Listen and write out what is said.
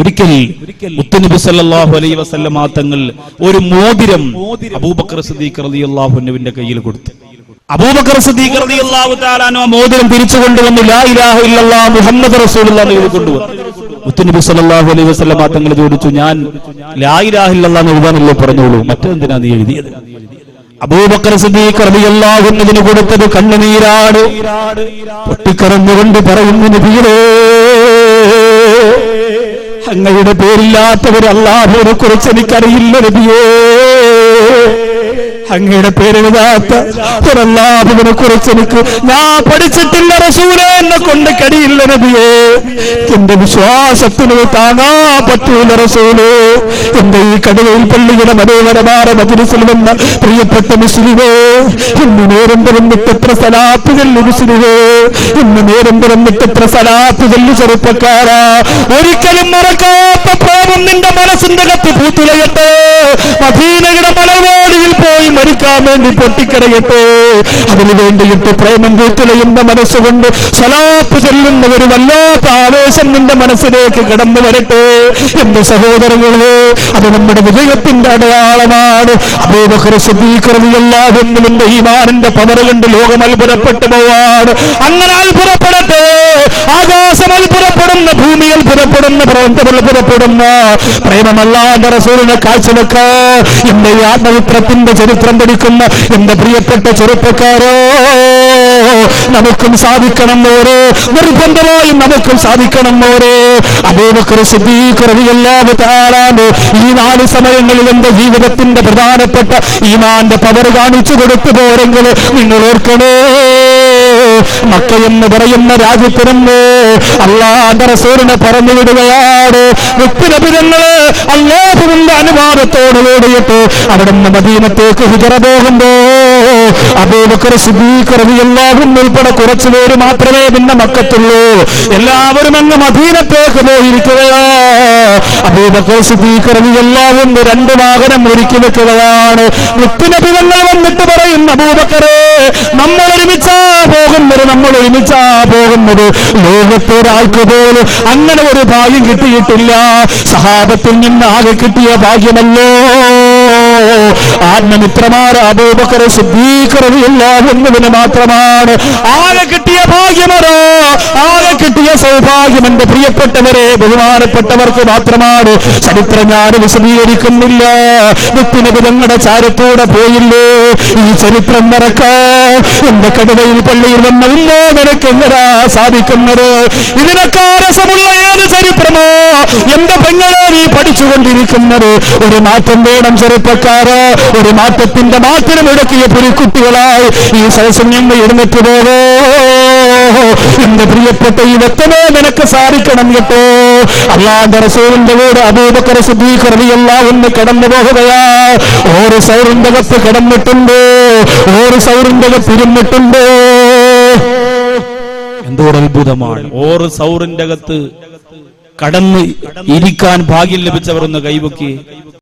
ഒരിക്കൽ മുത്തുനബി സല്ലല്ലാഹു അലൈഹി വസല്ലമ തങ്ങൾ ഒരു മോതിരം അബൂബക്കർ സിദ്ദീഖ് റളിയല്ലാഹു അൻഹുവിന്റെ കയ്യിൽ കൊടുത്തു. അബൂബക്കർ സിദ്ദീഖ് റളിയല്ലാഹു തആല ആ മോതിരം തിരിച്ചു കൊണ്ടുവന്നു ലാ ഇലാഹ ഇല്ലല്ലാഹ് മുഹമ്മദ് റസൂലുള്ളാഹി എന്ന് കൊണ്ടുവന്നു. കൊണ്ടുവന്നു മുത്തുനബി സല്ലല്ലാഹു അലൈഹി വസല്ലമ തങ്ങൾ ചോദിച്ചു ഞാൻ ലാ ഇലാഹ ഇല്ലല്ലാഹ് എന്ന് എഴുതാനല്ലേ പറഞ്ഞോളൂ? മറ്റെന്തിനാ നീ എഴുതിയത്? അബൂബക്കർ സിദ്ദീഖ് റളിയല്ലാഹു അൻഹുവിന് കൊടുത്തത് കണ്ണുനീരാണ് പൊട്ടിക്കറന്നുകൊണ്ട് പറയുന്നു നബിയേ അങ്ങയുടെ പേരില്ലാത്തവർ അള്ളാഹുവിനെ കുറിച്ച് എനിക്കറിയില്ല നബിയേ. അങ്ങയുടെ പേരെഴുതാത്ത ഒരു അള്ളാഹുവിനെ കുറിച്ച് എനിക്ക് ഞാൻ പഠിച്ചിട്ടില്ല റസൂലെ എന്നെ കൊണ്ട് കടിയില്ല നബിയേ. എന്റെ വിശ്വാസത്തിന് താങ്ങാ പറ്റൂല റസൂലേ. എന്റെ ഈ കടുവയിൽ പള്ളിയുടെ മനോഹരമായ മജിലിസിൽ വന്ന പ്രിയപ്പെട്ട മുസ്ലിമേ ഇന്ന് നേരം തുറന്നിട്ട് എത്ര സലാത്ത് ചെല്ലു മുസ്ലിമേ. ഇന്ന് നേരം തുറന്നിട്ട് എത്ര സലാത്ത് ചെറുപ്പക്കാരാ. ഒരിക്കലും മറക്കാത്ത പ്രേമം നിന്റെ മനസ്സിന്റെ കത്ത് പൂത്തുലയട്ടെ. മദീനയുടെ മലവാടിയിൽ പോയി മരിക്കാൻ വേണ്ടി പൊട്ടിക്കരയട്ടെ അതിനു വേണ്ടിയിട്ട് പ്രേമം പൂത്തുലയുന്ന മനസ്സുകൊണ്ട് സലാത്ത് ചെല്ലുന്ന ഒരു വല്ലാത്ത ആവേശം നിന്റെ മനസ്സിലേക്ക് കടന്നു വരട്ടെ. എന്റെ സഹോദരങ്ങളെ അത് നമ്മുടെ വിജയത്തിന്റെ അടയാളമാണ്. റളിയല്ലാഹു അൻഹുവിന്റെ ഈമാനിന്റെ പവർ കണ്ട് ലോകം അത്ഭുതപ്പെട്ടു പോവാണ്. അങ്ങനെ അത്ഭുതപ്പെടട്ടെ. അത്ഭുതപ്പെടുന്ന പ്രേമമല്ലാന്റെ റസൂലിനെ കാഴ്ചവെക്ക. എന്റെ ആത്മവിത്രത്തിന്റെ ചരിത്രം പഠിക്കുന്ന എന്റെ പ്രിയപ്പെട്ട ചെറുപ്പക്കാരോ നമുക്കും സാധിക്കണം ഓരോ നിർബന്ധമായും നമുക്കും സാധിക്കണം ഓരോ അബൂബക്കർ സിദ്ദീഖ് റളിയല്ലാഹു തആല ഈ നാല് സമയങ്ങളിൽ എന്റെ ജീവിതത്തിന്റെ പ്രധാനപ്പെട്ട ഈമാന്റെ പവർ കാണിച്ചു കൊടുത്തു പോരെങ്കിൽ നിങ്ങൾ ഓർക്കണേ. മക്ക എന്ന് പറയുന്ന രാജ്യത്തിരുന്ന് അള്ളാന്റെ റസൂലിനെ പറഞ്ഞു വിടുകയാണ്. മുത്തുനബിതങ്ങൾ അള്ളാഹുവിന്റെ അനുവാദത്തോട് കൂടിയിട്ട് അവിടുന്ന് മദീനത്തേക്ക് ഹിജറ പോകുമ്പോ അബൂബക്കർ സിദ്ദീഖ് ഉൾപ്പെടെ കുറച്ചു പേര് മാത്രമേ പിന്നെ മക്കത്തുള്ളൂ. എല്ലാവരും അങ്ങ് മദീനത്തേക്ക് പോയിരിക്കുകയാ. അബൂബക്കർ സിദ്ദീഖ് അൻഹു രണ്ട് വാഹനം ഒരുക്കി വെക്കുകയാണ്. മുത്തുനബിതങ്ങൾ വന്നിട്ട് പറയും അബൂബക്കറേ നമ്മൾ ഒരുമിച്ചാ പോകുന്നത് നമ്മൾ ഒരുമിച്ചാ പോകുന്നത്. ലോകത്തെ ഒരാൾക്ക് പോലും അങ്ങനെ ഒരു ഭാഗ്യം കിട്ടിയിട്ടില്ല. സഹാബത്തിൽ നിന്ന് ആകെ കിട്ടിയ ഭാഗ്യമല്ലോ. ആത്മമിത്രമാർ അബൂബക്കർ സിദ്ധീകരണമില്ലാവുന്നതിന് മാത്രമാണ്. ആകെ കിട്ടിയ ഭാഗ്യമറോ ആകെ കിട്ടിയ സൗഭാഗ്യം എന്റെ പ്രിയപ്പെട്ടവരെ ബഹുമാനപ്പെട്ടവർക്ക് മാത്രമാണ്. ചരിത്രം ഞാൻ വിശദീകരിക്കുന്നില്ല. വ്യക്തിനബി ഞങ്ങളുടെ ചാരത്തൂടെ പോയില്ലേ? ഈ ചരിത്രം മറക്കാൻ എന്റെ കടുവയിൽ പള്ളിയിൽ വന്നില്ലേ നിനക്ക് എങ്ങനാ സാധിക്കുന്നത്? ഇതിനൊക്കെ രസമുള്ള ഏത് ചരിത്രമോ? എന്റെ പെങ്ങളെ നീ പഠിച്ചുകൊണ്ടിരിക്കുന്നത്? ഒരു മാറ്റം വേണം ചെറുപ്പക്കാര്. ഒരു മാറ്റത്തിന്റെ മാറ്റം ഇടക്കിയ പുലിക്കുട്ടികളായി ഈ സദസ്യം എഴുന്നേറ്റ് പോകോ. എന്റെ പ്രിയപ്പെട്ട ഈ വ്യക്തമേ നിനക്ക് സാധിക്കണം കേട്ടോ. അള്ളാന്റെ റസൂലിന്റെ കൂടെ അബൂബക്കർ റളിയല്ലാഹു അൻഹു കടന്നു പോകുകയാ. ഓരോ സൗറിന്റെ കത്ത് കിടന്നിട്ടുണ്ടോ. ഓരോ സൗറിന്റെ കത്ത് ഇരുന്നിട്ടുണ്ടോ. എന്തോ അത്ഭുതമാണ്. ഓറ് സൗറിന്റെ അകത്ത് കടന്ന് ഇരിക്കാൻ ഭാഗ്യം ലഭിച്ചവർ ഒന്ന് കൈവക്കി.